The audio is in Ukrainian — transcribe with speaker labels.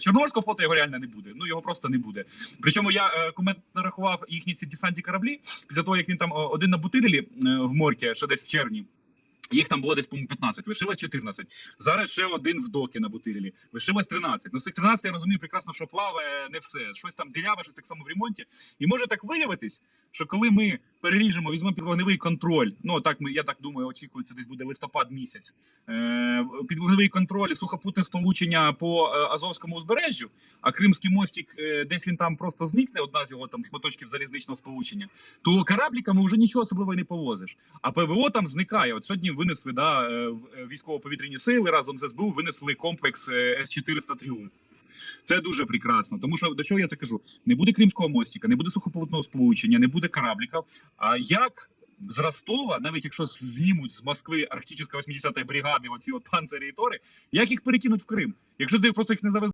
Speaker 1: Чорноморського флоту його реально не буде. Ну його просто не буде. Причому я е, комент нарахував їхні ці десантні кораблі після того, як він там один на Бутилі е, в Морті, ще десь в червні. Їх там було десь по 15, лишилось 14. Зараз ще один в докі на Бутилі. Лишилось 13. Ну з цих 13 я розумію прекрасно, що плаває не все. Щось там діряве, щось так само в ремонті. І може так виявитись, що коли ми переріжемо, візьмемо під вогневий контроль. Ну так ми, я так думаю, очікується, десь буде листопад місяць. Е, під вогневий контроль сухопутне сполучення по е, Азовському узбережжю, а Кримський мостик, е, десь він там просто зникне, одна з його там шматочків залізничного сполучення, то корабліками вже нічого особливо не повозиш. А ПВО там зникає. От сьогодні винесли да, е, військово-повітряні сили разом з СБУ винесли комплекс е, С-400 Тріумф. Це дуже прекрасно. Тому що до чого я це кажу? Не буде Кримського мостика, не буде сухопутного сполучення, не буде корабліків. А як з Ростова, навіть якщо знімуть з Москви арктична 80-ї бригади, оці от панцирі і тори, як їх перекинуть в Крим? Якщо ти просто їх не завезеш